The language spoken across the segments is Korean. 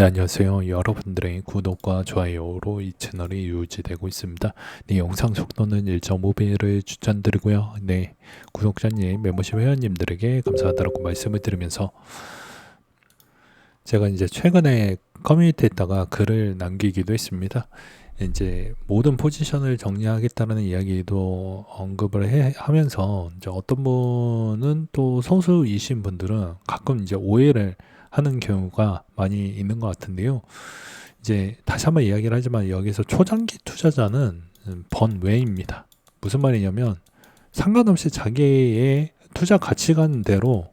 네, 안녕하세요. 여러분들의 구독과 좋아요로 이 채널이 유지되고 있습니다. 네, 영상 속도는 1.5배를 추천드리고요. 네, 구독자님, 멤버십 회원님들에게 감사하다고 말씀을 드리면서 제가 이제 최근에 커뮤니티에다가 글을 남기기도 했습니다. 이제 모든 포지션을 정리하겠다는 이야기도 언급을 해, 하면서 이제 어떤 분은 또 소수이신 분들은 가끔 이제 오해를 하는 경우가 많이 있는 것 같은데요. 이제 다시 한번 이야기를 하지만 여기서 초장기 투자자는 번외입니다. 무슨 말이냐면 상관없이 자기의 투자 가치관대로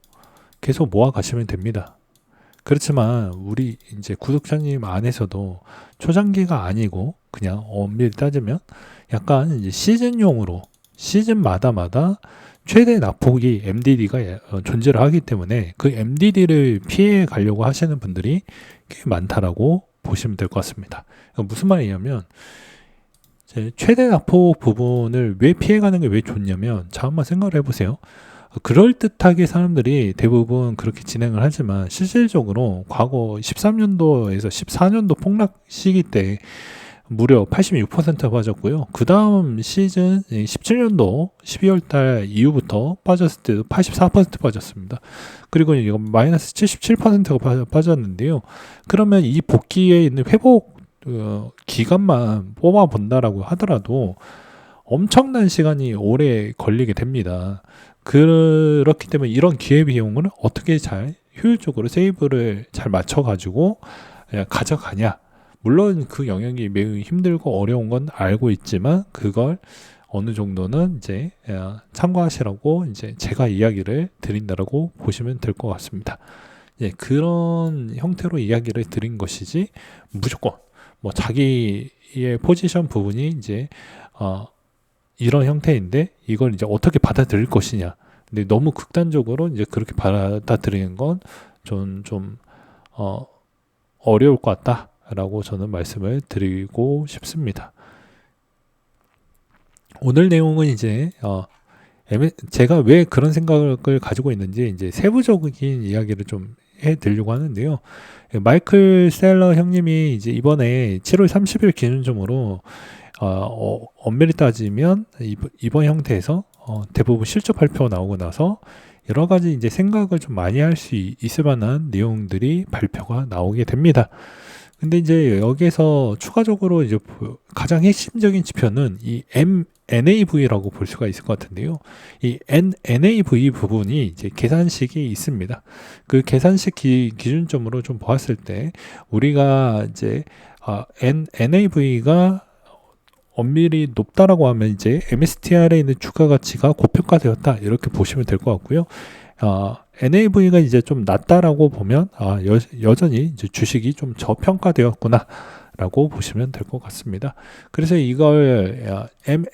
계속 모아 가시면 됩니다. 그렇지만 우리 이제 구독자님 안에서도 초장기가 아니고 그냥 엄밀히 따지면 약간 이제 시즌용으로 시즌마다마다 최대 낙폭이 MDD가 어, 존재를 하기 때문에 그 MDD를 피해 가려고 하시는 분들이 꽤 많다라고 보시면 될 것 같습니다. 무슨 말이냐면 최대 낙폭 부분을 왜 피해가는 게 왜 좋냐면 자 한번 생각을 해보세요. 그럴듯하게 사람들이 대부분 그렇게 진행을 하지만 실질적으로 과거 13년도에서 14년도 폭락 시기 때 무려 86% 빠졌고요. 그 다음 시즌 17년도 12월 달 이후부터 빠졌을 때도 84% 빠졌습니다. 그리고 이거 마이너스 77%가 빠졌는데요. 그러면 이 복귀에 있는 회복 어, 기간만 뽑아 본다라고 하더라도 엄청난 시간이 오래 걸리게 됩니다. 그렇기 때문에 이런 기회비용을 어떻게 잘 효율적으로 세이브를 잘 맞춰가지고 예, 가져가냐. 물론 그 영역이 매우 힘들고 어려운 건 알고 있지만 그걸 어느 정도는 이제 어, 참고하시라고 이제 제가 이야기를 드린다라고 보시면 될 것 같습니다. 예, 그런 형태로 이야기를 드린 것이지 무조건 뭐 자기의 포지션 부분이 이제 어 이런 형태인데 이걸 이제 어떻게 받아들일 것이냐. 근데 너무 극단적으로 이제 그렇게 받아들이는 건 좀좀어 어려울 것 같다. 라고 저는 말씀을 드리고 싶습니다. 오늘 내용은 이제 어, 제가 왜 그런 생각을 가지고 있는지 이제 세부적인 이야기를 좀 해드리려고 하는데요. 마이클 셀러 형님이 이제 이번에 7월 30일 기준점으로 어, 어, 엄밀히 따지면 이번 형태에서 어, 대부분 실적 발표 나오고 나서 여러 가지 이제 생각을 좀 많이 할 수 있을 만한 내용들이 발표가 나오게 됩니다. 근데 이제 여기서 추가적으로 이제 가장 핵심적인 지표는 이 M, NAV라고 볼 수가 있을 것 같은데요. 이 N, NAV 부분이 이제 계산식이 있습니다. 그 계산식 기, 기준점으로 좀 보았을 때 우리가 이제 아, N, NAV가 엄밀히 높다라고 하면 이제 MSTR에 있는 주가 가치가 고평가되었다 이렇게 보시면 될 것 같고요. 어, NAV가 이제 좀 낮다라고 보면 아, 여, 여전히 이제 주식이 좀 저평가되었구나. 라고 보시면 될 것 같습니다. 그래서 이걸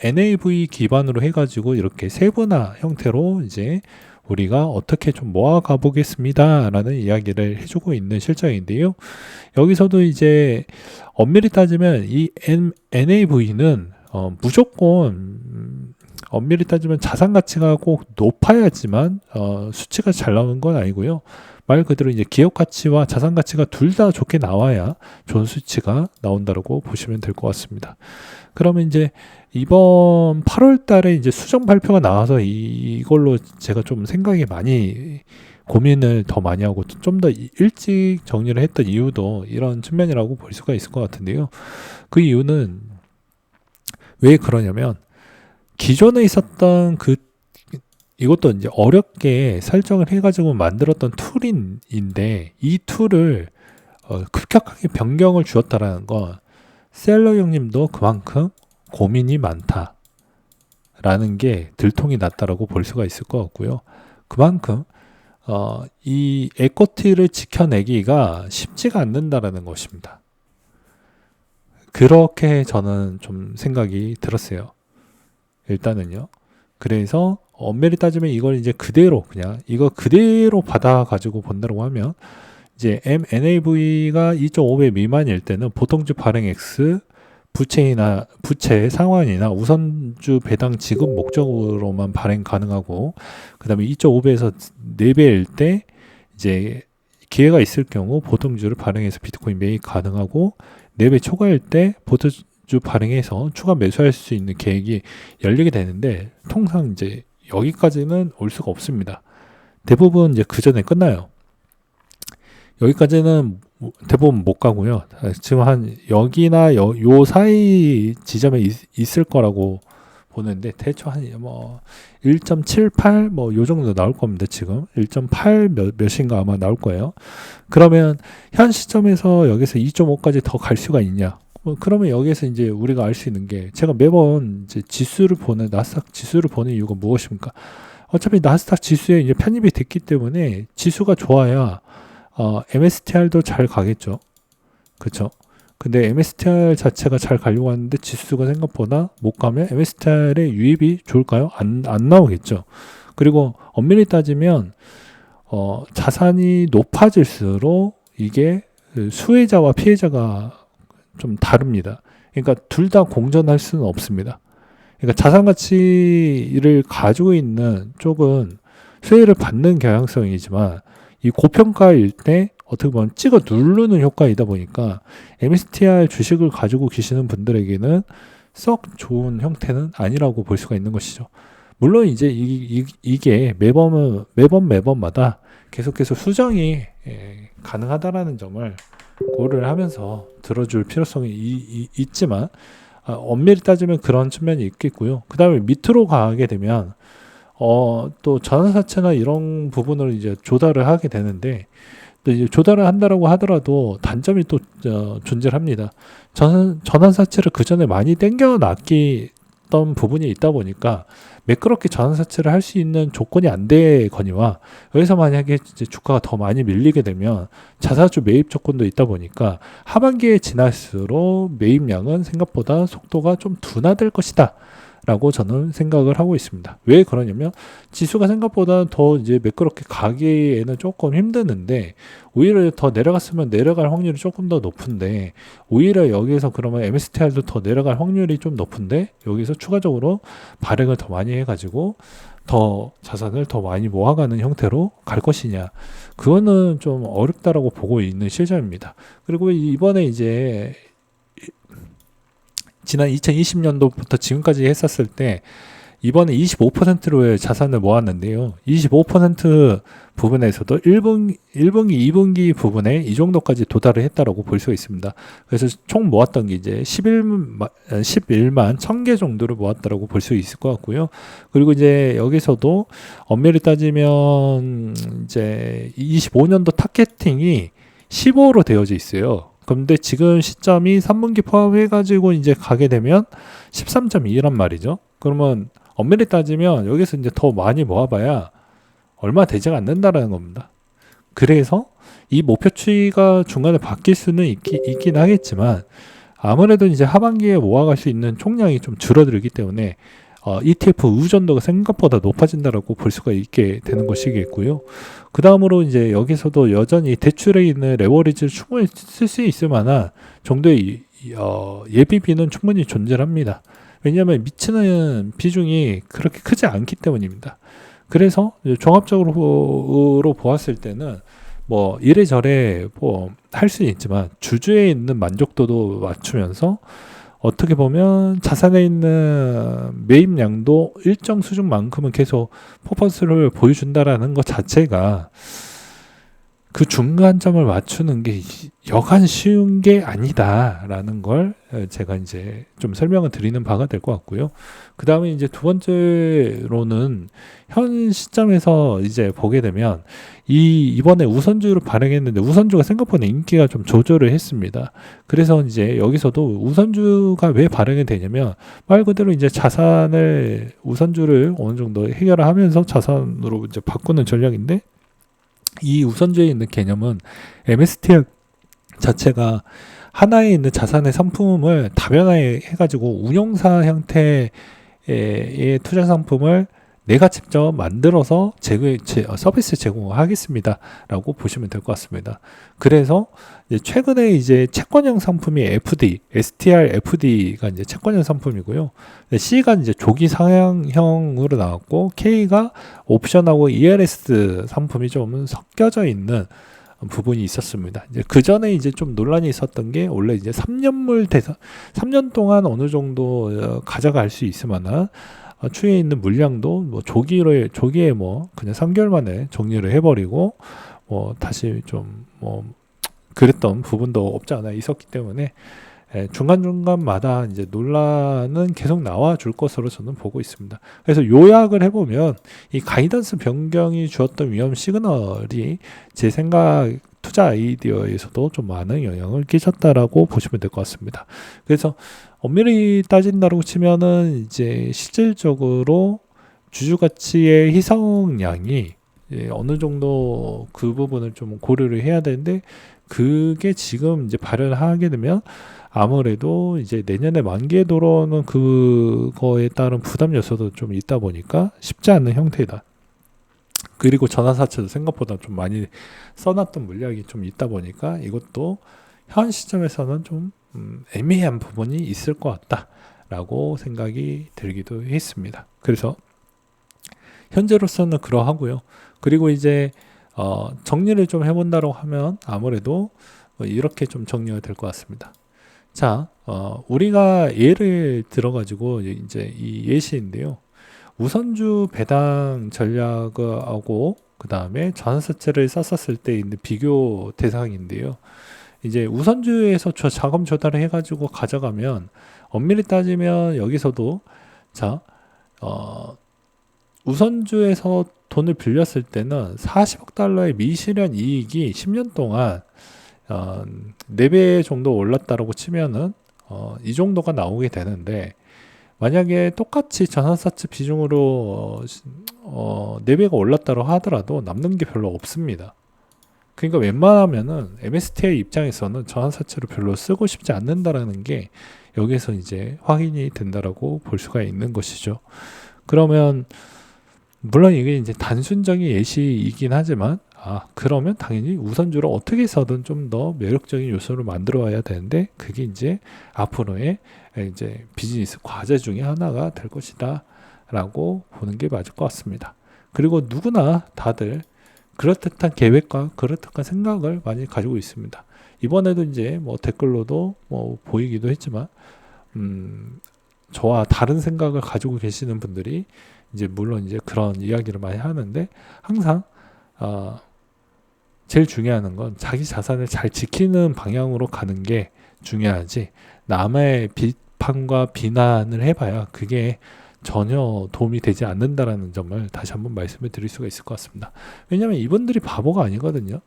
NAV 기반으로 해가지고 이렇게 세분화 형태로 이제 우리가 어떻게 좀 모아가 보겠습니다. 라는 이야기를 해주고 있는 실정인데요. 여기서도 이제 엄밀히 따지면 이 NAV는 어, 무조건 엄밀히 따지면 자산 가치가 꼭 높아야지만 어, 수치가 잘 나오는 건 아니고요. 말 그대로 이제 기업 가치와 자산 가치가 둘 다 좋게 나와야 좋은 수치가 나온다고 보시면 될 것 같습니다. 그러면 이제 이번 8월 달에 이제 수정 발표가 나와서 이, 걸로 제가 좀 생각이 많이 고민을 더 많이 하고 좀 더 일찍 정리를 했던 이유도 이런 측면이라고 볼 수가 있을 것 같은데요. 그 이유는 왜 그러냐면 기존에 있었던 그 이것도 이제 어렵게 설정을 해가지고 만들었던 툴인데 이 툴을 어, 급격하게 변경을 주었다라는 건 셀러 형님도 그만큼 고민이 많다라는 게 들통이 났다라고 볼 수가 있을 것 같고요. 그만큼 어, 이 에코티를 지켜내기가 쉽지가 않는다라는 것입니다. 그렇게 저는 좀 생각이 들었어요. 일단은요. 그래서 엄밀히 따지면 이걸 이제 그대로 그냥 이거 그대로 받아 가지고 본다고 하면 이제 MNAV가 2.5배 미만일 때는 보통주 발행 X 부채이나 부채 상환이나 우선주 배당 지급 목적으로만 발행 가능하고 그다음에 2.5배에서 4배일 때 이제 기회가 있을 경우 보통주를 발행해서 비트코인 매입 가능하고 4배 초과일 때 보통 주 발행해서 추가 매수할 수 있는 계획이 열리게 되는데 통상 이제 여기까지는 올 수가 없습니다. 대부분 이제 그 전에 끝나요. 여기까지는 뭐 대부분 못 가고요. 지금 한 여기나 여, 요 사이 지점에 있, 을 거라고 보는데 대충 한뭐 1.78 뭐 요 정도 나올 겁니다. 지금 1.8 몇, 몇인가 아마 나올 거예요. 그러면 현 시점에서 여기서 2.5까지 더 갈 수가 있냐? 뭐 그러면 여기에서 이제 우리가 알 수 있는 게 제가 매번 이제 지수를 보는 나스닥 지수를 보는 이유가 무엇입니까? 어차피 나스닥 지수에 이제 편입이 됐기 때문에 지수가 좋아야 어, MSTR도 잘 가겠죠. 그렇죠? 근데 MSTR 자체가 잘 가려고 하는데 지수가 생각보다 못 가면 MSTR의 유입이 좋을까요? 안, 안 나오겠죠. 그리고 엄밀히 따지면 어, 자산이 높아질수록 이게 수혜자와 피해자가 좀 다릅니다. 그러니까 둘 다 공존할 수는 없습니다. 그러니까 자산 가치를 가지고 있는 쪽은 수혜를 받는 경향성이지만 이 고평가일 때 어떻게 보면 찍어 누르는 효과이다 보니까 MSTR 주식을 가지고 계시는 분들에게는 썩 좋은 형태는 아니라고 볼 수가 있는 것이죠. 물론 이제 이, 이 게 매번 매번 매번마다 계속해서 수정이 예, 가능하다라는 점을 고려를 하면서 들어줄 필요성이 이, 이, 있지만 아, 엄밀히 따지면 그런 측면이 있겠고요. 그 다음에 밑으로 가게 되면 어, 또 전환사채나 이런 부분을 이제 조달을 하게 되는데 또 이제 조달을 한다라고 하더라도 단점이 또 어, 존재를 합니다. 전, 전환사채를 그 전에 많이 땡겨 놨던 부분이 있다 보니까 매끄럽게 전환사채를 할 수 있는 조건이 안 되거니와 여기서 만약에 이제 주가가 더 많이 밀리게 되면 자사주 매입 조건도 있다 보니까 하반기에 지날수록 매입량은 생각보다 속도가 좀 둔화될 것이다. 라고 저는 생각을 하고 있습니다. 왜 그러냐면 지수가 생각보다 더 이제 매끄럽게 가기에는 조금 힘드는데 오히려 더 내려갔으면 내려갈 확률이 조금 더 높은데 오히려 여기서 그러면 MSTR도 더 내려갈 확률이 좀 높은데 여기서 추가적으로 발행을 더 많이 해가지고 더 자산을 더 많이 모아가는 형태로 갈 것이냐 그거는 좀 어렵다라고 보고 있는 실정입니다. 그리고 이번에 이제 지난 2020년도부터 지금까지 했었을 때 이번에 25%로의 자산을 모았는데요. 25% 부분에서도 1분, 1분기, 2분기 부분에 이 정도까지 도달을 했다라고 볼 수가 있습니다. 그래서 총 모았던 게 이제 11만, 11만 1000개 정도를 모았다라고 볼 수 있을 것 같고요. 그리고 이제 여기서도 엄밀히 따지면 이제 25년도 타겟팅이 15로 되어져 있어요. 근데 지금 시점이 3분기 포함해가지고 이제 가게 되면 13.2란 말이죠. 그러면 엄밀히 따지면 여기서 이제 더 많이 모아봐야 얼마 되지 않는다라는 겁니다. 그래서 이 목표치가 중간에 바뀔 수는 있기, 있긴 하겠지만 아무래도 이제 하반기에 모아갈 수 있는 총량이 좀 줄어들기 때문에 어, ETF 의존도가 생각보다 높아진다라고 볼 수가 있게 되는 것이겠고요. 그 다음으로 이제 여기서도 여전히 대출에 있는 레버리지를 충분히 쓸 수 있을 만한 정도의 어, 예비비는 충분히 존재합니다. 왜냐하면 미치는 비중이 그렇게 크지 않기 때문입니다. 그래서 종합적으로 보았을 때는 뭐 이래저래 뭐 할 수는 있지만 주주에 있는 만족도도 맞추면서 어떻게 보면 자산에 있는 매입량도 일정 수준만큼은 계속 퍼포먼스를 보여준다라는 것 자체가 그 중간점을 맞추는 게 여간 쉬운 게 아니다라는 걸 제가 이제 좀 설명을 드리는 바가 될 것 같고요. 그 다음에 이제 두 번째로는 현 시점에서 이제 보게 되면 이 이번에 우선주를 발행했는데 우선주가 생각보다 인기가 좀 조절을 했습니다. 그래서 이제 여기서도 우선주가 왜 발행이 되냐면 말 그대로 이제 자산을 우선주를 어느 정도 해결을 하면서 자산으로 이제 바꾸는 전략인데 이 우선주에 있는 개념은 MSTR 자체가 하나에 있는 자산의 상품을 다변화해 가지고 운용사 형태의 투자 상품을 내가 직접 만들어서 제공, 제, 어, 서비스 제공하겠습니다. 라고 보시면 될 것 같습니다. 그래서 최근에 이제 채권형 상품이 FD, STR FD가 이제 채권형 상품이고요. C가 이제 조기 상향형으로 나왔고, K가 옵션하고 ERS 상품이 좀 섞여져 있는 부분이 있었습니다. 이제 그 전에 이제 좀 논란이 있었던 게 원래 이제 3년물 대상 3년 동안 어느 정도 어, 가져갈 수 있으면은 어, 추에 있는 물량도 뭐 조기로 조기에 뭐 그냥 3개월 만에 정리를 해버리고 뭐 다시 좀 뭐 그랬던 부분도 없지 않아 있었기 때문에 예, 중간중간마다 이제 논란은 계속 나와 줄 것으로 저는 보고 있습니다. 그래서 요약을 해보면 이 가이던스 변경이 주었던 위험 시그널이 제 생각 투자 아이디어에서도 좀 많은 영향을 끼쳤다라고 보시면 될 것 같습니다. 그래서 엄밀히 따진다고 치면은 이제 실질적으로 주주 가치의 희석량이 어느 정도 그 부분을 좀 고려를 해야 되는데 그게 지금 이제 발현을 하게 되면 아무래도 이제 내년에 만기에 들어오는 그거에 따른 부담 요소도 좀 있다 보니까 쉽지 않은 형태이다. 그리고 전환사채도 생각보다 좀 많이 써놨던 물량이 좀 있다 보니까 이것도 현 시점에서는 좀 음, 애매한 부분이 있을 것 같다라고 생각이 들기도 했습니다. 그래서 현재로서는 그러하고요. 그리고 이제 어, 정리를 좀 해본다고 하면 아무래도 뭐 이렇게 좀 정리가 될 것 같습니다. 자, 어, 우리가 예를 들어가지고 이제 이 예시인데요. 우선주 배당 전략하고 그 다음에 전환사채를 썼었을 때 있는 비교 대상인데요. 이제 우선주에서 저 자금 조달을 해가지고 가져가면 엄밀히 따지면 여기서도 자, 어, 우선주에서 돈을 빌렸을 때는 40억 달러의 미실현 이익이 10년 동안 어, 4배 정도 올랐다라고 치면은 어, 이 정도가 나오게 되는데 만약에 똑같이 전환사채 비중으로 어, 4배가 올랐다고 하더라도 남는 게 별로 없습니다. 그러니까 웬만하면은 MSTI 입장에서는 전환사채를 별로 쓰고 싶지 않는다라는 게 여기서 이제 확인이 된다라고 볼 수가 있는 것이죠. 그러면 물론 이게 이제 단순적인 예시이긴 하지만 아, 그러면 당연히 우선주를 어떻게 해서든 좀 더 매력적인 요소를 만들어 와야 되는데 그게 이제 앞으로의 이제 비즈니스 과제 중에 하나가 될 것이다 라고 보는 게 맞을 것 같습니다. 그리고 누구나 다들 그럴듯한 계획과 그럴듯한 생각을 많이 가지고 있습니다. 이번에도 이제 뭐 댓글로도 뭐 보이기도 했지만, 음, 저와 다른 생각을 가지고 계시는 분들이 이제 물론 이제 그런 이야기를 많이 하는데 항상, 어, 제일 중요한 건 자기 자산을 잘 지키는 방향으로 가는 게 중요하지 남의 비판과 비난을 해봐야 그게 전혀 도움이 되지 않는다라는 점을 다시 한번 말씀을 드릴 수가 있을 것 같습니다. 왜냐하면 이분들이 바보가 아니거든요.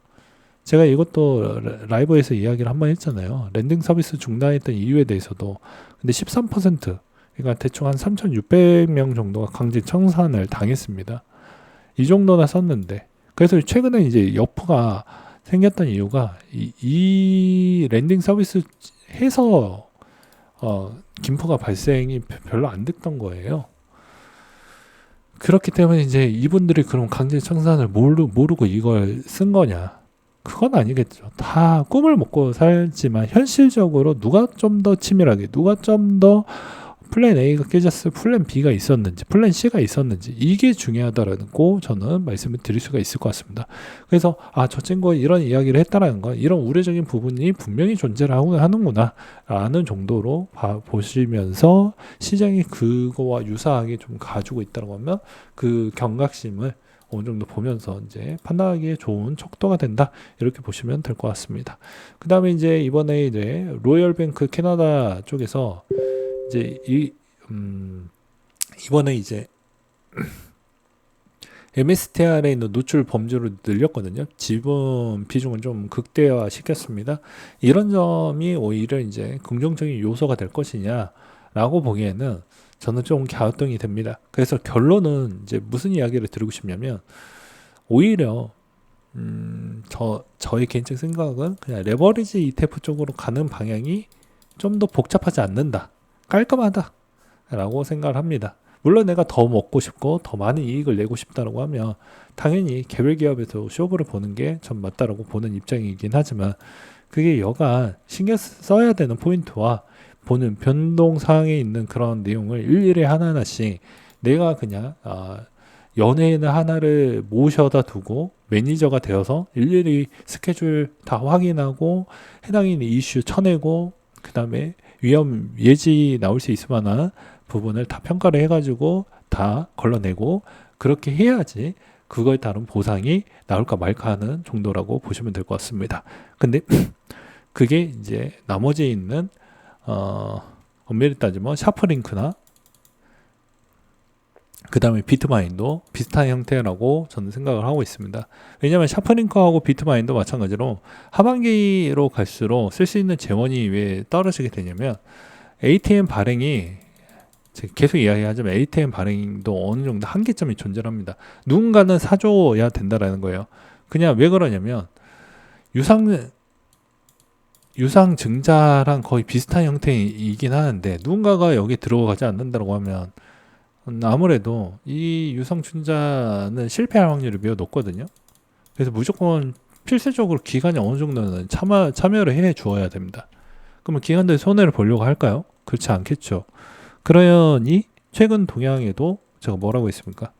제가 이것도 라이브에서 이야기를 한 번 했잖아요. 랜딩 서비스 중단했던 이유에 대해서도 근데 13% 그러니까 대충 한 3,600명 정도가 강제 청산을 당했습니다. 이 정도나 썼는데 그래서 최근에 이제 여프가 생겼던 이유가 이, 이 랜딩 서비스 해서 어, 김포가 발생이 별로 안 됐던 거예요. 그렇기 때문에 이제 이분들이 그럼 강제 청산을 모르, 모르고 이걸 쓴 거냐? 그건 아니겠죠. 다 꿈을 먹고 살지만 현실적으로 누가 좀 더 치밀하게, 누가 좀더 플랜 A가 깨졌을 플랜 B가 있었는지 플랜 C가 있었는지 이게 중요하다라고 저는 말씀을 드릴 수가 있을 것 같습니다. 그래서 아 저 친구가 이런 이야기를 했다라는 건 이런 우려적인 부분이 분명히 존재를 하는구나 라는 정도로 봐, 보시면서 시장이 그거와 유사하게 좀 가지고 있다고 하면 그 경각심을 어느 정도 보면서 이제 판단하기에 좋은 척도가 된다 이렇게 보시면 될 것 같습니다. 그 다음에 이제 이번에 이제 로열뱅크 캐나다 쪽에서 이제 이 음, 이번에 이제 MSTR에 있는 노출 범주를 늘렸거든요. 지분 비중을 좀 극대화 시켰습니다. 이런 점이 오히려 이제 긍정적인 요소가 될 것이냐라고 보기에는 저는 좀 갸우뚱이 됩니다. 그래서 결론은 이제 무슨 이야기를 드리고 싶냐면 오히려 음, 저 저의 개인적 생각은 그냥 레버리지 ETF 쪽으로 가는 방향이 좀 더 복잡하지 않는다. 깔끔하다 라고 생각을 합니다. 물론 내가 더 먹고 싶고 더 많은 이익을 내고 싶다라고 하면 당연히 개별 기업에서 쇼부를 보는 게 전 맞다라고 보는 입장이긴 하지만 그게 여간 신경 써야 되는 포인트와 보는 변동 사항에 있는 그런 내용을 일일이 하나하나씩 내가 그냥 아, 연예인 하나를 모셔다 두고 매니저가 되어서 일일이 스케줄 다 확인하고 해당 인 이슈 쳐내고 그 다음에 위험 예지 나올 수 있을 만한 부분을 다 평가를 해가지고 다 걸러내고 그렇게 해야지 그거에 따른 보상이 나올까 말까 하는 정도라고 보시면 될 것 같습니다. 근데 그게 이제 나머지 있는 어 엄밀히 따지면 샤프링크나 그 다음에 비트마인도 비슷한 형태라고 저는 생각을 하고 있습니다. 왜냐하면 샤프링크하고 비트마인도 마찬가지로 하반기로 갈수록 쓸 수 있는 재원이 왜 떨어지게 되냐면 ATM 발행이 계속 이야기하지만 ATM 발행도 어느 정도 한계점이 존재합니다. 누군가는 사줘야 된다라는 거예요. 그냥 왜 그러냐면 유상 유상 증자랑 거의 비슷한 형태이긴 하는데 누군가가 여기 들어가지 않는다고 하면 음, 아무래도 이 유상증자는 실패할 확률이 매우 높거든요. 그래서 무조건 필수적으로 기관이 어느 정도는 참여, 참여를 해 주어야 됩니다. 그러면 기관들이 손해를 보려고 할까요? 그렇지 않겠죠. 그러니 최근 동향에도 제가 뭐라고 했습니까?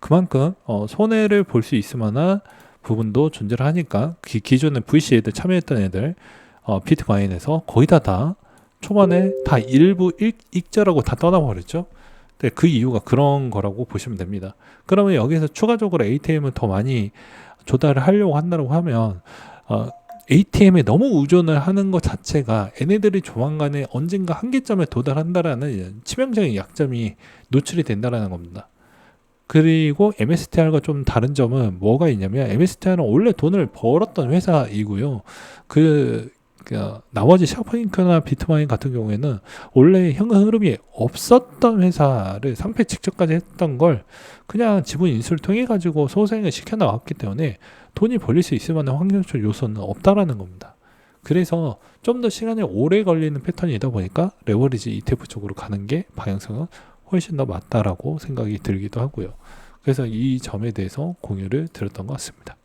그만큼 어, 손해를 볼 수 있을 만한 부분도 존재를 하니까 기, 기존에 VC 애들 참여했던 애들 어, 비트마인에서 거의 다 다 초반에 다 일부 일, 익절하고 다 떠나버렸죠. 네, 그 이유가 그런 거라고 보시면 됩니다. 그러면 여기서 추가적으로 ATM을 더 많이 조달을 하려고 한다고 하면 어, ATM에 너무 의존을 하는 것 자체가 얘네들이 조만간에 언젠가 한계점에 도달한다라는 치명적인 약점이 노출이 된다라는 겁니다. 그리고 MSTR과 좀 다른 점은 뭐가 있냐면 MSTR은 원래 돈을 벌었던 회사이고요. 그, 그 나머지 샤프잉크나 비트마인 같은 경우에는 원래 현금 흐름이 없었던 회사를 상패 직접까지 했던 걸 그냥 지분 인수를 통해 가지고 소생을 시켜 나왔기 때문에 돈이 벌릴 수 있을 만한 환경적 요소는 없다라는 겁니다. 그래서 좀 더 시간이 오래 걸리는 패턴이다 보니까 레버리지 ETF 쪽으로 가는 게 방향성은 훨씬 더 맞다라고 생각이 들기도 하고요. 그래서 이 점에 대해서 공유를 드렸던 것 같습니다.